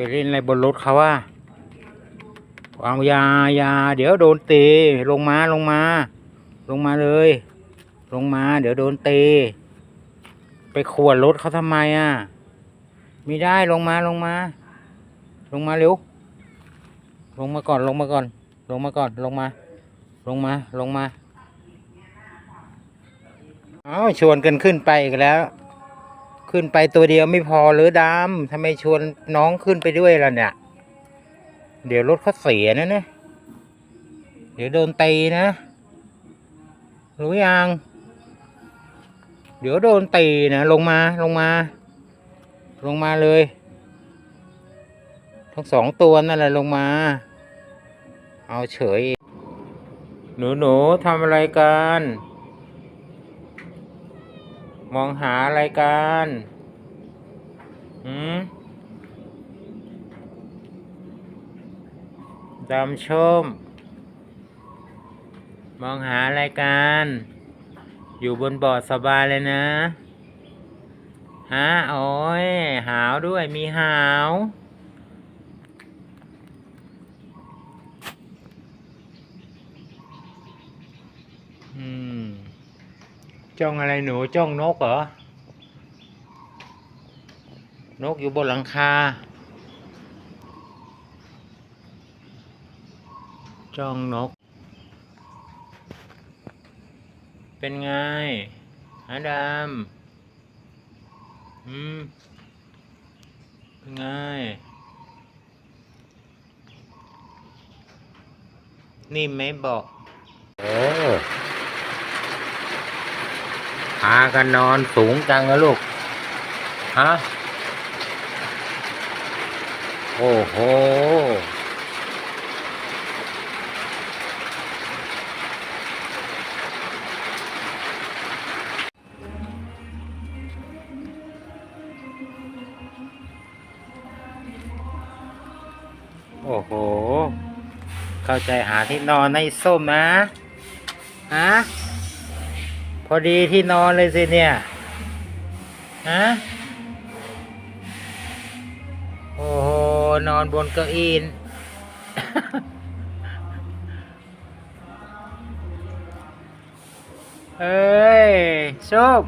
ไปเล่นอะไรบนรถเขาว่าเอายายาเดี๋ยวโดนตีลงมาลงมา ลงมาเลย ลงมา เดี๋ยวโดนตีไปขวนรถเขาทำไมอะไม่ได้ลงมาลงมา ลงมาเร็ว ลงมาก่อนลงมาก่อน ลงมาก่อนลงมา ลงมาลงมาเอาชวนกันขึ้นไปอีกแล้ว ขึ้นไปตัวเดียวไม่พอหรือดำทำไมชวนน้องขึ้นไปด้วยล่ะเนี่ย เดี๋ยวรถเขาเสียนะเนี่ยเดี๋ยวโดนตีนะ รู้ยัง เดี๋ยวโดนตีนะลงมาลงมา ลงมาเลย ทั้งสองตัวนั่นแหละลงมา เอาเฉย หนูหนูทำอะไรกัน มองหาอะไรกันหืมดำชม มองหาอะไรกัน อยู่บนบอร์ดสบายเลยนะฮะโอ้ยหาวด้วยมีหาว อืม จ้องอะไรหนูจ้องนกเหรอ นกอยู่บนหลังคา จ้องนก เป็นไงฮะดำอืม เป็นไงนี่ไหมบอก เออ พากันนอนสูงจังนะลูก ฮะ โอ้โห โอ้โห เข้าใจหาที่นอนให้ส้มนะ ฮะ พอดีที่นอนเลยสิเนี่ยฮะโอ้โหนอนบนเก้าอี้เอ้ยส้ม